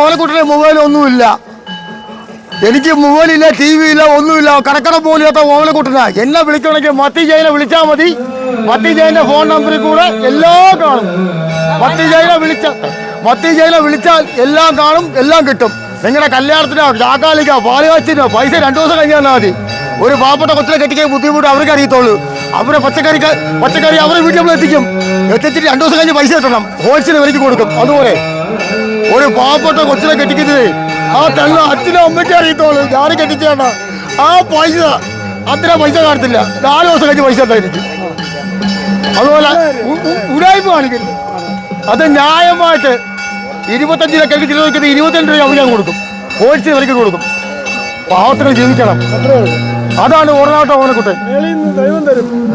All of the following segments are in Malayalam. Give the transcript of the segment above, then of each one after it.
ഓലക്കുട്ടിയുടെ മൊബൈൽ ഒന്നുമില്ല എനിക്ക് മൊബൈലില്ല ടി വി ഇല്ല ഒന്നുമില്ല. കടക്കട പോലില്ലാത്ത ഓലക്കുട്ടന എന്നെ വിളിക്കണമെങ്കിൽ മത്തി ജയനെ വിളിച്ചാൽ മതി. മത്തി ജയന്റെ ഫോൺ നമ്പറിൽ കൂടെ എല്ലാം കാണും. മത്തി ജയനെ വിളിച്ച മത്തി ജയനെ വിളിച്ചാൽ എല്ലാം കാണും എല്ലാം കിട്ടും. നിങ്ങളുടെ കല്യാണത്തിനോ ചാക്കാലിക്കോ പാലുകാച്ചിനോ പൈസ രണ്ടു ദിവസം കഴിഞ്ഞാൽ മതി. ഒരു പാവപ്പെട്ട കൊച്ചിനെ കെട്ടിക്കാൻ ബുദ്ധിമുട്ട് അവർക്ക് അറിയത്തുള്ളൂ. അവരെ പച്ചക്കറി പച്ചക്കറി അവരെ വീട്ടിൽ നമ്മൾ എത്തിക്കും എത്തിച്ചിട്ട് രണ്ടു ദിവസം കഴിഞ്ഞ് പൈസ കിട്ടണം. ഹോൾസെയിൽ വിലയ്ക്ക് കൊടുക്കും. അതുപോലെ. ഒരു പാവപ്പെട്ട കൊച്ചിനെ കെട്ടിക്കുന്നത്. ആ തെള്ള അച്ഛനും അമ്മയ്ക്കും അറിയത്തോളൂ ഞാൻ കെട്ടിച്ചാണ് ആ പൈസ അത്ര പൈസ കാണത്തില്ല. നാല് ദിവസം കഴിഞ്ഞ് പൈസ തന്നിരിക്കും അതുപോലെ കാണിക്കുന്നു ഉടായ്പ കാണിക്കരുത് അത് ന്യായമായിട്ട് ഇരുപത്തഞ്ച് രൂപ കെട്ടിച്ചിട്ട് നോക്കുന്നത് ഇരുപത്തിരണ്ട് രൂപ ഞാൻ കൊടുക്കും. ഹോൾസെയിൽ വിലയ്ക്ക് കൊടുക്കും. പാവത്തിന് ജീവിക്കണം. അതാണ് ഓർണാട്ടം ഓണക്കുട്ടൻ.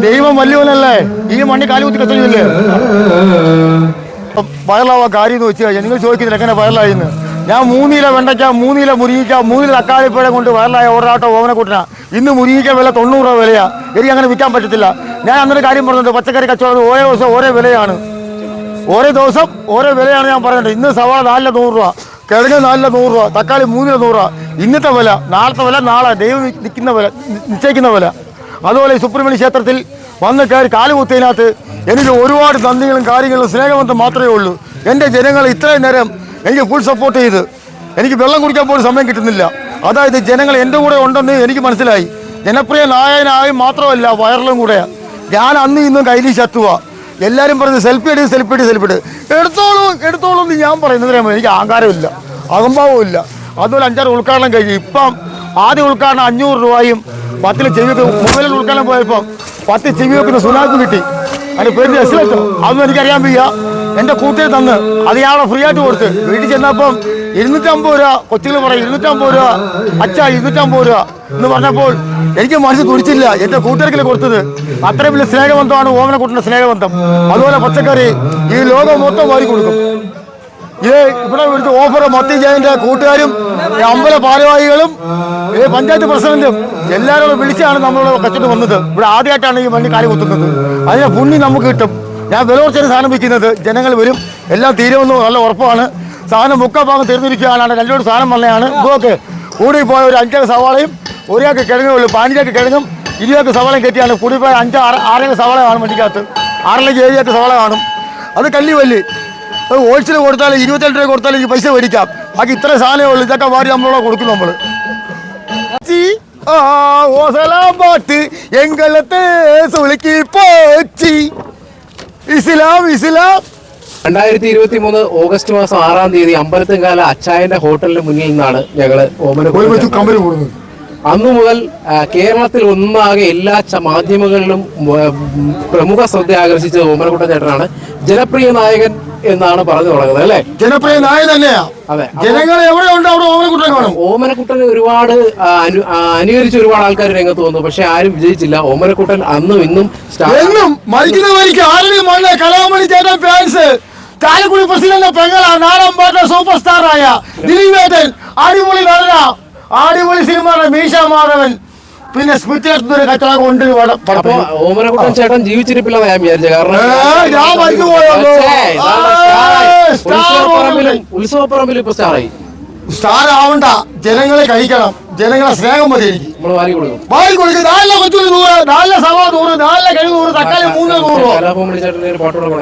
ദൈവം വലിയവനല്ലേ? ഈ മണ്ണി കാലുകുത്തി വയലാവാ കാര്യം എന്ന് വെച്ച് കഴിഞ്ഞാൽ നിങ്ങൾ ചോദിക്കുന്നില്ല എങ്ങനെ വയലായിന്ന് ഞാൻ മൂന്നില വെണ്ടയ്ക്ക മൂന്നില മുരിങ്ങിക്ക മൂന്നില തക്കാളിപ്പഴ കൊണ്ട് വയലായ ഓടാട്ടോ ഓവനെ കൂട്ടന. ഇന്ന് മുരിങ്ങിക്ക വില തൊണ്ണൂറ് രൂപ വിലയാ. എനിക്ക് അങ്ങനെ വിൽക്കാൻ പറ്റത്തില്ല. ഞാൻ അന്നൊരു കാര്യം പറഞ്ഞിട്ടുണ്ട് പച്ചക്കറി കച്ചവടം ഓരോ ദിവസം ഓരോ വിലയാണ്. ഓരോ ദിവസം ഓരോ വിലയാണ് ഞാൻ പറയുന്നത് ഇന്ന് സവാള നാലില നൂറ് രൂപ കിഴങ്ങ് നാലില നൂറ് രൂപ തക്കാളി മൂന്നില നൂറ് രൂപ. ഇന്നത്തെ വില നാളത്തെ വില നാളെ ദൈവം നിൽക്കുന്ന വില നിശ്ചയിക്കുന്ന വില. അതുപോലെ സുബ്രഹ്മണ്യ ക്ഷേത്രത്തിൽ വന്ന് കയറി കാലുകുത്തതിനകത്ത് എനിക്ക് ഒരുപാട് നന്ദികളും കാര്യങ്ങളും സ്നേഹബന്ധം മാത്രമേ ഉള്ളൂ. എന്റെ ജനങ്ങൾ ഇത്രയും നേരം എനിക്ക് ഫുൾ സപ്പോർട്ട് ചെയ്ത് എനിക്ക് വെള്ളം കുടിക്കാൻ പോലും സമയം കിട്ടുന്നില്ല. അതായത് ജനങ്ങൾ എന്റെ കൂടെ ഉണ്ടെന്ന് എനിക്ക് മനസ്സിലായി. ജനപ്രിയ നായകനായി മാത്രമല്ല വൈറലും കൂടെയാണ് ഞാൻ അന്ന് ഇന്നും കയ്യിൽ ശത്രുവ എല്ലാവരും പറയുന്നത് സെൽഫി എടുത്ത് സെൽഫി എടുത്ത് സെൽഫി എടുത്ത് എടുത്തോളൂ എടുത്തോളൂ എന്ന് ഞാൻ പറയുന്നത് എനിക്ക് അഹങ്കാരമില്ല അഹംഭാവവും ഇല്ല. അതുപോലെ അഞ്ചാറ് ഉദ്ഘാടനം കഴിഞ്ഞു. ഇപ്പം ആദ്യ ഉദ്ഘാടനം അഞ്ഞൂറ് രൂപയും പത്തിൽ ചെയ്ത് മൊബൈലിൽ ഉദ്ഘാടനം പോയപ്പോൾ പത്ത് ചെവി വെക്കുന്ന സുനാക്ക് കിട്ടി. അതിന് പേര് എസ്ലെറ്റോ അതൊന്നും എനിക്കറിയാൻ വയ്യ. എന്റെ കൂട്ടിൽ തന്ന് അത് ഞാനവിടെ ഫ്രീ ആയിട്ട് കൊടുത്ത് വീട്ടിൽ ചെന്നപ്പം ഇരുന്നൂറ്റമ്പത് രൂപ കൊച്ചുകൾ പറയും ഇരുന്നൂറ്റമ്പത് രൂപ അച്ഛ ഇരുന്നൂറ്റമ്പത് രൂപ എന്ന് പറഞ്ഞപ്പോൾ എനിക്ക് മനസ്സ് തുടിച്ചില്ല. എന്റെ കൂട്ടുകാർക്കിൽ കൊടുത്തത്? അത്രയും വലിയ സ്നേഹബന്ധമാണ് ഓമനക്കുട്ടിന്റെ സ്നേഹബന്ധം. അതുപോലെ പച്ചക്കറി ഈ ലോകം മൊത്തം വാരി കൊടുക്കും. ഇത് ഇവിടെ ഇവിടുത്തെ ഓഫർ മത്തി ജയന്റെ കൂട്ടുകാരും അമ്പല ഭാരവാഹികളും ഈ പഞ്ചായത്ത് പ്രസിഡന്റും എല്ലാവരും വിളിച്ചാണ് നമ്മളിവിടെ കച്ചവടം വന്നത്. ഇവിടെ ആദ്യമായിട്ടാണ് ഈ വണ്ടി കാലി കുത്തുന്നത്. അതിനെ പുണ്യം നമുക്ക് കിട്ടും. ഞാൻ വില കുറച്ചൊരു സാധനം വിൽക്കുന്നത് ജനങ്ങൾ വരും എല്ലാം തീരുമെന്ന് നല്ല ഉറപ്പാണ്. സാധനം മുക്കാ ഭാഗം തീർന്നിരിക്കുകയാണ്. രണ്ടോട് സാധനം വന്നതാണ്. ഇതൊക്കെ കൂടിപ്പോയ ഒരു അഞ്ചര സവാളയും ഒരാൾക്ക് കിഴങ്ങേ ഉള്ളൂ പാഞ്ചിലേക്ക് കിഴങ്ങും ഇരുപത് സവാളയും കെട്ടിയാണ്. കൂടിപ്പോയ അഞ്ച് ആറ് ആറേക്ക് സവാള കാണും വണ്ടിക്കകത്ത്. ആറിലേക്ക് ഏഴിയൊക്കെ സവാള കാണും. അത് കല്ലി വല്ലി. ഹോൾസെയിൽ കൊടുത്താൽ ഇരുപത്തിരണ്ട് രൂപ കൊടുത്താൽ എനിക്ക് പൈസ മേടിക്കാം. ബാക്കി ഇത്ര സാധനമേ ഉള്ളൂ. ഇതൊക്കെ വാരി നമ്മളോട് കൊടുക്കും നമ്മൾ ഓസലാം പാട്ട് എങ്കലത്തെ സുളിക്ക് പോച്ചി. ഇസ്ലാം ഇസ്ലാം. രണ്ടായിരത്തി ഇരുപത്തി മൂന്ന് ഓഗസ്റ്റ് മാസം ആറാം തീയതി അമ്പലത്തുംകാല അച്ചായന്റെ ഹോട്ടലിന് മുന്നിൽ നിന്നാണ് ഞങ്ങൾ ഓമന അന്നു മുതൽ കേരളത്തിൽ ഒന്നാകെ എല്ലാ മാധ്യമങ്ങളിലും പ്രമുഖ ശ്രദ്ധ ആകർഷിച്ചത് ഓമനക്കുട്ടൻ ചേട്ടനാണ്. ജനപ്രിയ നായകൻ എന്നാണ് പറഞ്ഞു തുടങ്ങുന്നത് അല്ലേ? ജനപ്രിയ നായ തന്നെയാ. അതെ ജനങ്ങൾ എവിടെ ഉണ്ട് അവിടെ ഓമനക്കുട്ടൻ കാണും. ഒരുപാട് അനുകരിച്ച അനു- അനുകരിച്ച് ഒരുപാട് ആൾക്കാർ രംഗത്ത് വന്നു. പക്ഷെ ആരും വിജയിച്ചില്ല. ഓമനക്കുട്ടൻ അന്നും ഇന്നും എന്നും ആരുടെ കലാമണി ചേട്ടൻ ഫാൻസ് കാലക്കുടി പ്രസിഡന്റ് പെങ്ങള നാലാം പാട്ട സൂപ്പർ സ്റ്റാർ ആയ ദിലീപേട്ടൻ അടിപൊളി നടന. അടിപൊളി സിനിമയുടെ മീശ മാധവൻ. പിന്നെ സ്മിത്ത് ഒരു കച്ചവടം കൊണ്ട് അപ്പൊ. ഓമനക്കുട്ടൻ ചേട്ടൻ ജീവിച്ചിരിപ്പില്ലെന്ന് ഞാൻ വിചാരിച്ചു. കാരണം ഉത്സവപ്പറമ്പിൽ ഇപ്പൊ സ്റ്റാറായി. സ്റ്റാർ ആവണ്ട ജനങ്ങളെ കഴിക്കണം. ജനങ്ങളെ സ്നേഹം മതി എനിക്ക്. വാരി കൊടുക്കും. നാലിലെ കൊച്ചു നൂറ് നാലിലെ സവാ നൂറ് നാലിലെ കഴിവ് നൂറ് തക്കാളി മൂന്ന് നൂറ്. രൂപ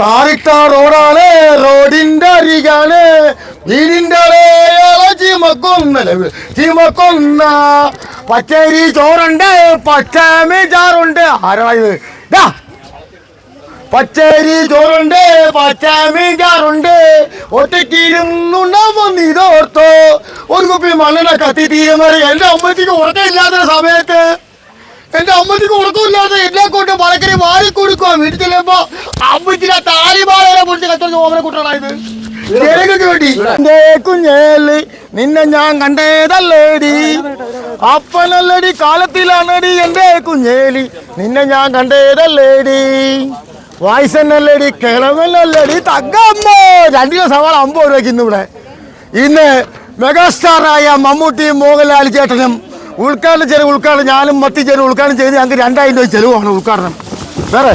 താറിട്ട റോഡാണ് റോഡിന്റെ അരികാണ് വീടിന്റെ ചീമക്കൊന്ന ചീമക്കൊന്ന. പച്ചരി ചോറുണ്ട് പച്ചമി ചാറുണ്ട്. ആരായത്. പച്ചരി ചോറുണ്ട് പച്ചമി ചാറുണ്ട്. ഒറ്റയ്ക്കിരുന്നുണ്ടാവുമ്പോ ഇതോർത്തോ. ഒരു കുപ്പി മണ്ണിനെ കത്തി തീരുന്നത് എന്റെ അമ്മച്ചിക്ക് ഉറക്കമില്ലാത്ത സമയത്ത്. എന്റെ അമ്മച്ചിക്ക് ഉറക്കമില്ലാതെ എല്ലാം കൊണ്ട് വളക്കരി വാരി കൊടുക്കുക വീട്ടിൽ ചെല്ലുമ്പോ അമ്മച്ചിനെ താലിമാരെ പൊടിച്ച് കച്ചവടം ഓമന കുട്ടനായത് കുഞ്ഞേൽ നിന്നെ ഞാൻ കണ്ടേതല്ലേടി. അപ്പനല്ലടി കാലത്തിലാണടി എന്റെ കുഞ്ഞേലി. നിന്നെ ഞാൻ കണ്ടേതല്ലേടി. വായിസന്നല്ലടി കിളവല്ലടി തങ്കമ്മോ. രണ്ടു കിലോ സവാള അമ്പത് രൂപയ്ക്ക് ഇന്ന് ഇവിടെ ഇന്ന് മെഗാസ്റ്റാറായ മമ്മൂട്ടിയും മോഹൻലാൽ ചേട്ടനും ഉദ്ഘാടനം ചെറിയ ഉദ്ഘാടനം ഞാനും മത്തി ചെറിയ ഉദ്ഘാടനം ചെയ്ത് ഞങ്ങൾക്ക് രണ്ടായിരം രൂപ ചെലവാണ് ഉദ്ഘാടനം വേറെ?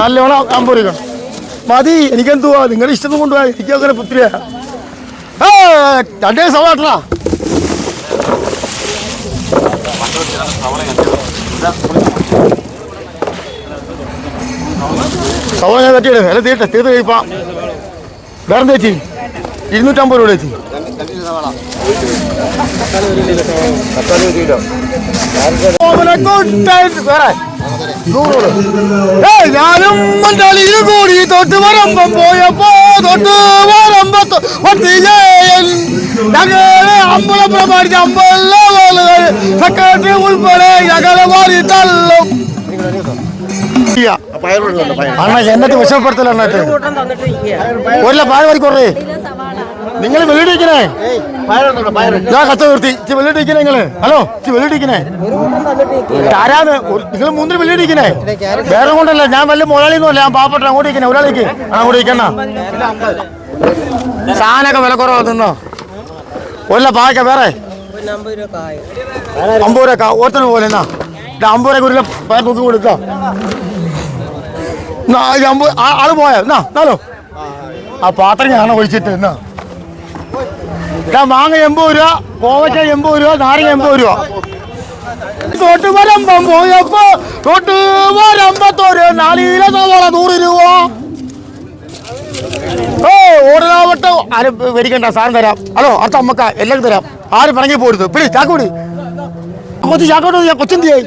നല്ലോണം അമ്പൂരി മതി എനിക്കെന്തുവാ? നിങ്ങളുടെ ഇഷ്ടം കൊണ്ടുപോയാ എനിക്ക് അങ്ങനെ പുത്രിയാ രണ്ടേ സവാട്ടാ സവാള ഞാൻ തട്ടിയിട് അല്ല തീട്ടെ തീർത്ത് കഴിപ്പാ. വേറെ ചേച്ചി? ഇരുന്നൂറ്റമ്പത് രൂപ ചേച്ചി. ഏയ് ഞാനും മണ്ടാളിയും കൂടി തൊട്ട് വരമ്പം പോയപ്പോ തൊട്ട് വരമ്പത്ത് ഞങ്ങളെ അമ്പലം പ്രമാണിച്ച് അമ്പല സെക്രട്ടറി ഉൾപ്പെടെ ഞങ്ങളെ മാറി തള്ളും. അണ്ണ എന്നിട്ട് വിഷമപ്പെടുത്തല എന്നിട്ട് ഒരു പായ വരിക്കൊറേ നിങ്ങൾ വെള്ളിടിക്കണേ ഞാൻ കച്ച നിർത്തി. ഇച്ചി വെള്ളിടിക്കണേ നിങ്ങൾ. ഹലോ ഇച്ചി വെള്ളിടിക്കണേ ആരാന്ന് നിങ്ങൾ മൂന്നിന് വെള്ളിടിക്കണേ വേറെ കൊണ്ടല്ല ഞാൻ വലിയ മുതലാളിയൊന്നും അല്ല ഞാൻ പാവപ്പെട്ട അങ്ങോട്ട് ഇരിക്കണേ. ഒരാളേക്ക്. അങ്ങോട്ട് ഇരിക്കണ സാധനമൊക്കെ വില കുറവ് തിന്നോ? ഒല്ല പാക്ക വേറെ? അമ്പത് രൂപ ഓർത്തന് പോലെ എന്നാ? അമ്പത് രൂപ ഒരു പാക്ക് കൊടുക്കാം അമ്പത് ആൾ പോയാ? എന്നാ എന്നാലോ? ആ പാത്രം ഞാൻ ഒഴിച്ചിട്ട് എന്നാ? ഇതാ മാങ്ങ എൺപത് രൂപ കോവയ്ക്ക എൺപത് രൂപ നാരങ്ങ എൺപത് രൂപ. തൊട്ട് പോയപ്പോ തൊട്ട് വരമ്പത്തൊരു നാലില സവാള നൂറ് രൂപ. ഓ ഓടാവട്ടെ ആരും തരാം. ഹലോ അടുത്ത അമ്മക്ക എല്ലാം തരാം. ആരും പിണങ്ങി പോരുത്. പിടി ചാക്കൂടി. കൊച്ചു ചാക്കോട്ട് കൊച്ചെന്തിയായി?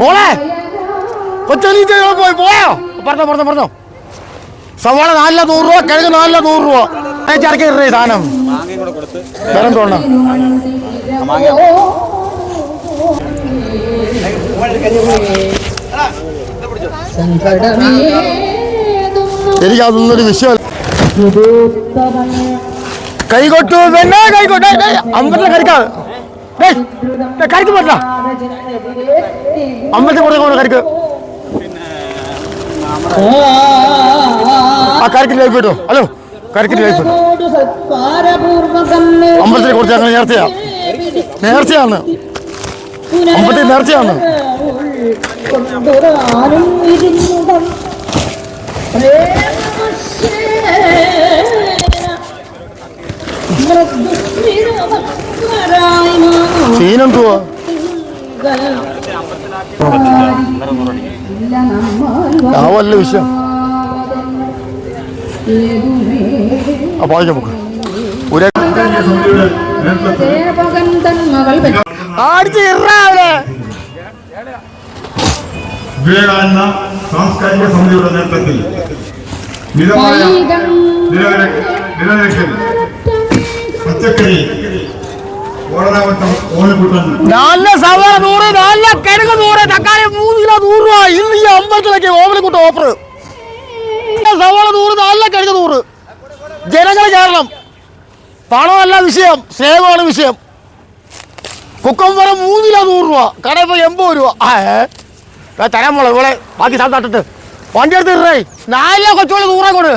മോളെ കൊച്ചെന്തി പോയി പോയോ? പറഞ്ഞോ പറഞ്ഞോ പറഞ്ഞോ. സവാള നാലില നൂറ് രൂപ കിഴങ്ങ് നാലില നൂറ് രൂപ. ചരക്ക് ഇറേ സാധനം. വേറെ തോന്നണം എനിക്ക് അതൊന്നൊരു വിഷയമല്ല. കൈകൊട്ടു പിന്നെ കൈകൊട്ടെ. ഡേയ്, ഡേയ്, കരിക്ക്. പറ്റില്ല അമ്പലത്തിൽ കൊടുക്കാൻ കരിക്ക്. ആ ലൈഫ് കിട്ടോ. ഹലോ. കരിക്കിൽ ലൈഫ് അങ്ങനെ നേർച്ചയാ. നേർച്ചയാണ്. അമ്പലത്തിൽ നേർച്ചയാണ്. സീനെന്തുവാ ആ വല്ല വിഷയം. ആ പായിക്കാം നമുക്ക്. ഒരു ദേവകൻ തൻ മകൾ ആടിച്ച് ഇറാവലെ വിവേകാനന്ദ സാംസ്കാരിക സമിതിയുടെ നേതൃത്വത്തിൽ മിതമായ നിലനിരക്ക് നിലനിരക്കിൽ പച്ചക്കറി നല്ല സവാള നൂറ് നല്ല കിഴങ്ങ് നൂറ് തക്കാളി മൂന്ന് കിലോ നൂറ് രൂപ. ഇന്ന് ഈ അമ്പലത്തിലേക്ക് ഓഫർ സവാള നൂറ് നല്ല കിഴങ്ങ് നൂറ്. കാരണം പണമല്ല വിഷയം സ്നേഹമാണ് വിഷയം. കുക്കമ്പറ വരെ കിലോ നൂറ് രൂപ കടയിൽ പോയി എൺപത് രൂപ. ആ. തരാൻ പോളെ ഇവിടെ ബാക്കി സാധനം തട്ടിട്ട് വണ്ടി എടുത്ത് ഇറേ നാലിലോ കൊച്ചുകളെ നൂറേ കൊടു.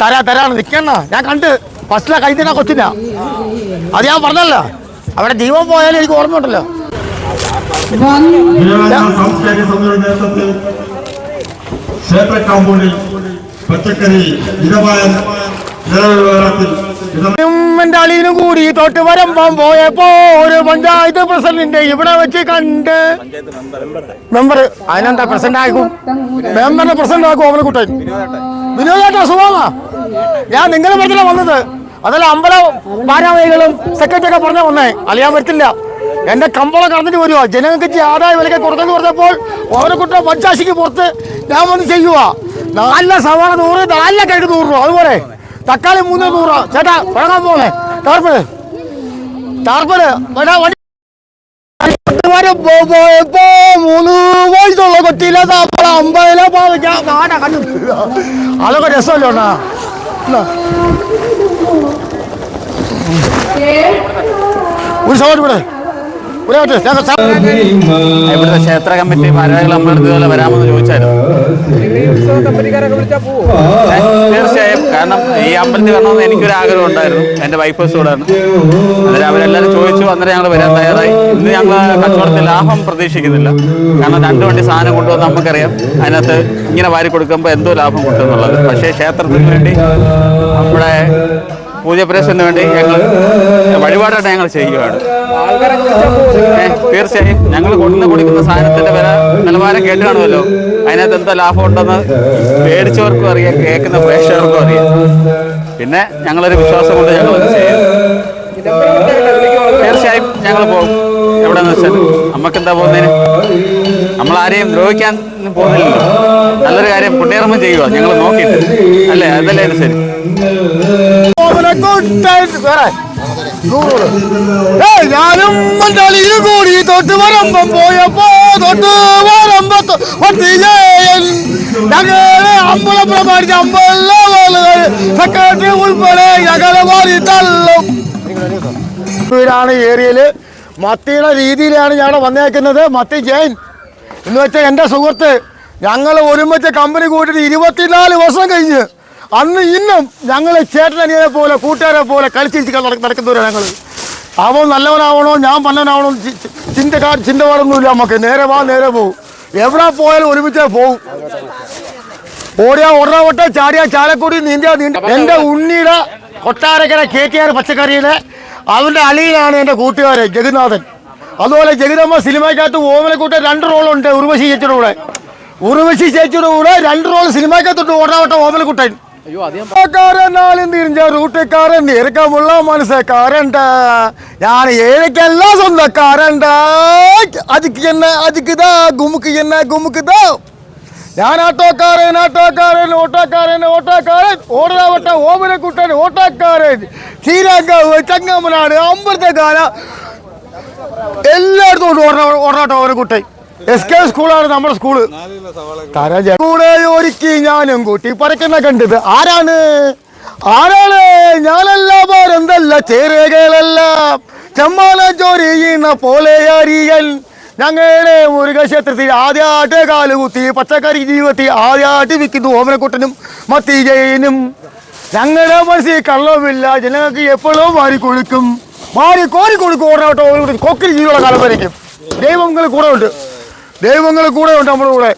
തരാ തരാണ് നിൽക്കണ്ട ഞാൻ കണ്ട്. ഫസ്റ്റിലെ കൈ തന്നെ കൊച്ചിനാ. അത് ഞാൻ പറഞ്ഞല്ലോ. അവിടെ ജീവൻ പോയാലും എനിക്ക് ഓർമ്മയുണ്ടല്ലോ. ക്ഷേത്ര കാമ്പൗണ്ടിൽ പച്ചക്കറി എന്റെ അളിയനും കൂടി തൊട്ട് വരമ്പം പോയപ്പോ ഒരു പഞ്ചായത്ത് പ്രസിഡന്റ് ഇവിടെ വെച്ച് കണ്ട് മെമ്പർ അതിനെന്താ പ്രസിഡന്റ് ആക്കും മെമ്പറിനെ പ്രസിഡന്റ് ആക്കും അവനെ കുട്ടൻ. വിനോദേട്ടാ സുഖമാ ഞാൻ നിങ്ങളെ പറ്റില്ല വന്നത്. അതല്ല അമ്പല ഭാരവാഹികളും സെക്രട്ടറി ഒക്കെ പറഞ്ഞ വന്നേ. അലിയാൻ പറ്റില്ല എന്റെ കമ്പളം കടന്നിട്ട് വരുവാ. ജനങ്ങൾക്ക് ആദായ വിലക്ക് കുറഞ്ഞെന്ന് പറഞ്ഞപ്പോൾ ഓരോ പഞ്ചാശിക്ക് പുറത്ത് ഞാൻ വന്ന് ചെയ്യുക നല്ല സവാള നൂറ് നല്ല കിഴക്ക് നൂറ് രൂപ. അതുപോലെ തക്കാളി മൂന്ന് നൂറ് രൂപ. ചേട്ടാ പഴകാൻ പോണേ പോ- പോയപ്പോ മൂന്ന് കൊച്ചിയിലെ നമ്മളെ അമ്പതിലെ നാടാ കണ്ടു. അതൊക്കെ രസമല്ലോ എന്നാ, ഒരു സവാള ഇവിടെ ഒരു മിനിറ്റ്, ഞങ്ങൾ സ- ഇവിടുത്തെ ക്ഷേത്ര കമ്മിറ്റി ഭാരവാഹികൾ ഇതുപോലെ വരാമെന്ന് ചോദിച്ചായിരുന്നു. തീർച്ചയായും. കാരണം ഈ അമ്പലത്തിൽ വരണമെന്ന് എനിക്കൊരു ആഗ്രഹം ഉണ്ടായിരുന്നു. എന്റെ വൈഫ് കൂടെയാണ് കൂടെ അന്നേരം അവരെല്ലാവരും ചോദിച്ചു അന്നേരം ഞങ്ങൾ വരാൻ തയ്യാറായി. ഇന്ന് ഞങ്ങൾ കച്ചവടത്തിൽ ലാഭം പ്രതീക്ഷിക്കുന്നില്ല. കാരണം രണ്ട് വണ്ടി സാധനം കൊണ്ടുവന്ന് നമുക്കറിയാം. അതിനകത്ത് ഇങ്ങനെ വാരി കൊടുക്കുമ്പോൾ എന്തോ ലാഭം കിട്ടുമെന്നുള്ളത് പക്ഷേ ക്ഷേത്രത്തിന് വേണ്ടി നമ്മുടെ പൂജപ്രേസന് വേണ്ടി ഞങ്ങൾ വഴിപാടായിട്ട് ഞങ്ങൾ ചെയ്യുകയാണ് തീർച്ചയായും ഞങ്ങൾ കൊണ്ടുവന്ന് കുടിക്കുന്ന സാധനത്തിന്റെ വില നിലവാരം കേട്ട് കാണുമല്ലോ. അതിനകത്ത് എന്താ ലാഭം ഉണ്ടെന്ന് പേടിച്ചവർക്കും അറിയാം കേൾക്കുന്ന പ്രേക്ഷകർക്കും അറിയാം. പിന്നെ ഞങ്ങളൊരു വിശ്വാസം കൊണ്ട് ഞങ്ങൾ ചെയ്യും. തീർച്ചയായും ഞങ്ങൾ പോകും. എവിടെന്ന് വെച്ചാൽ നമുക്ക് എന്താ പോകുന്നതിന്? നമ്മൾ ആരെയും ദ്രോഹിക്കാൻ പോകുന്നില്ലല്ലോ. നല്ലൊരു കാര്യം പുണ്യർമ്മം ചെയ്യുക ഞങ്ങൾ നോക്കിയിട്ട്. അല്ലേ? അതല്ലേ അത് ശരി. കൂടി തൊട്ട് വരമ്പം പോയപ്പോ തൊട്ട് വരമ്പത്ത് ഞങ്ങളെ അമ്പല പ്രമാണിച്ച അമ്പല ഉൾപ്പെടെ ഞങ്ങളെ മാറി തള്ളും. ഏരിയയിൽ. മത്തിയുടെ രീതിയിലാണ് ഞങ്ങൾ വന്നേക്കുന്നത്. മത്തി ജെയിൻ. എന്ന് വെച്ചാൽ എന്റെ സുഹൃത്ത്. ഞങ്ങൾ ഒരുമിച്ച് കമ്പനി കൂട്ടിയിട്ട് ഇരുപത്തിനാല് വർഷം കഴിഞ്ഞ് അന്ന് ഇന്നും ഞങ്ങളെ ചേട്ടനനിയനെ പോലെ കൂട്ടുകാരെ പോലെ കളിച്ചിരിച്ച് നടക്കുന്നവരാണ് ഞങ്ങൾ അവൻ നല്ലവനാവണോ ഞാൻ ചി- ചിന്തക്കാർ ചിന്തപാടൊന്നുമില്ല നമുക്ക് നേരെ വാ നേരെ പോകും എവിടെ പോയാലും ഒരുമിച്ചേ പോകും ഓടിയാ ഒറവട്ടെ ചാടിയാ ചാലക്കുടി നീന്തിയാ നീണ്ട എന്റെ ഉണ്ണിയുടെ കൊട്ടാരക്കര കെ ടി ആർ പച്ചക്കറിയിലെ അവന്റെ അളിയിലാണ് എന്റെ കൂട്ടുകാരെ ജഗന്നാഥൻ. അതുപോലെ ജഗദമ്മ സിനിമയ്ക്കകത്ത് ഓമനക്കൂട്ട രണ്ട് റോളുണ്ട് ഉർവശി ചേച്ചിയുടെ കൂടെ. ഉർവശി ചേച്ചിയുടെ കൂടെ രണ്ട് റോൾ സിനിമയ്ക്കകത്തുണ്ട് ഓടാവട്ട ഓമനക്കുട്ടൻ. അയ്യോ ഞാൻ കാരനാലും തിരിഞ്ഞ റൂട്ടുകാരൻ ഇറക്കമുള്ള മനസ്സക്കാരണ്ട. ഞാൻ ഏഴക്കെല്ലാം സ്വന്തക്കാരണ്ട. അതിക്ക് എന്നെ അതിക്കുതാ ഗുമുക്ക് എന്നെ ഗുമുക്കുതാ ഞാൻ ആട്ടോക്കാരൻ ആട്ടോക്കാരൻ ഓട്ടോക്കാരൻ ഓട്ടോക്കാരൻ. ഓടാവട്ട ഓമനക്കുട്ടൻ ഓട്ടോക്കാരൻ. ശ്രീരംഗാവ് ചങ്ങമനാട് അമ്പലത്തേക്കാല. എല്ലായിടത്തും ഉണ്ട് ഓട ഓടാട്ടോ ഓമനക്കുട്ടൻ എസ് കെ സ്കൂളാണ് നമ്മുടെ സ്കൂൾ. കൂടെ ഒരുക്കി ഞാനും കൂട്ടി പറക്കുന്ന കണ്ടത് ആരാണ്? ആരാണ്? ഞാനല്ല പാരെന്തല്ല ചേരുകളെല്ലാം. ചെമ്മാല ചോരിയുന്ന പോലെ അരിയൻ ഞങ്ങളുടെ മുരുകക്ഷേത്രത്തിൽ ആദ്യമായിട്ട് കാലുകുത്തി പച്ചക്കറി ജീവിതത്തിൽ ആദ്യമായിട്ട് വിൽക്കുന്നു ഓമനക്കുട്ടനും മത്തി ജയനും ഞങ്ങളുടെ മനസ്സിൽ കള്ളവുമില്ല ജനങ്ങൾക്ക് എപ്പോഴും മാറി കൊടുക്കും. മാറി കോരി കൊടുക്കും ഓർണോട്ടോ കൊക്കിൽ ജീവനുള്ള കാലം വരയ്ക്കും. ദൈവങ്ങൾ കൂടെ ഉണ്ട്. ദൈവങ്ങൾ കൂടെ. ഉണ്ട് നമ്മുടെ കൂടെ